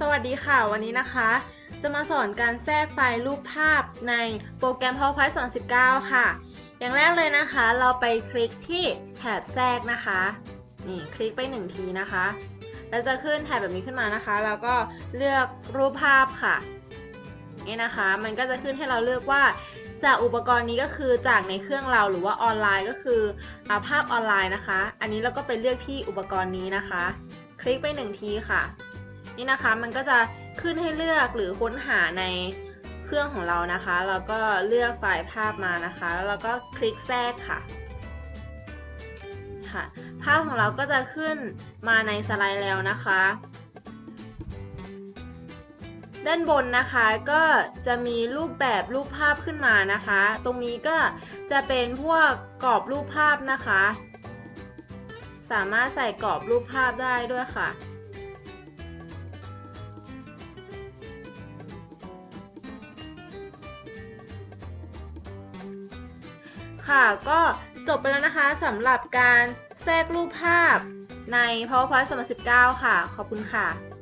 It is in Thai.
สวัสดีค่ะ วันนี้นะคะ จะมาสอนการแทรกไฟล์รูปภาพในโปรแกรม PowerPoint 2019 ค่ะ อย่างแรกเลยนะคะ เราไปคลิกที่แถบแทรกนะคะ นี่คลิกไปหนึ่งทีนะคะ แล้วจะขึ้นแถบแบบนี้ขึ้นมานะคะ แล้วก็เลือกรูปภาพค่ะ นี่นะคะ มันก็จะขึ้นให้เราเลือกว่าจากอุปกรณ์นี้ก็คือจากในเครื่องเราหรือว่าออนไลน์ก็คืออาภาพออนไลน์นะคะ อันนี้เราก็ไปเลือกที่อุปกรณ์นี้นะคะ คลิกไปหนึ่งทีค่ะ นี่นะคะมันก็จะขึ้นให้เลือกหรือค้นหาในเครื่องของเรานะคะแล้วก็เลือกไฟล์ภาพมานะคะ แล้วเราก็คลิกแทรกค่ะค่ะ ภาพของเราก็จะขึ้นมาในสไลด์แล้วนะคะ ด้านบนนะคะก็จะมีรูปแบบรูปภาพขึ้นมานะคะ ตรงนี้ก็จะเป็นพวกกรอบรูปภาพนะคะ สามารถใส่กรอบรูปภาพได้ด้วยค่ะ ค่ะ ก็จบไปแล้วนะคะสำหรับการแทรกรูปภาพใน PowerPoint 2019 ค่ะ ขอบคุณค่ะ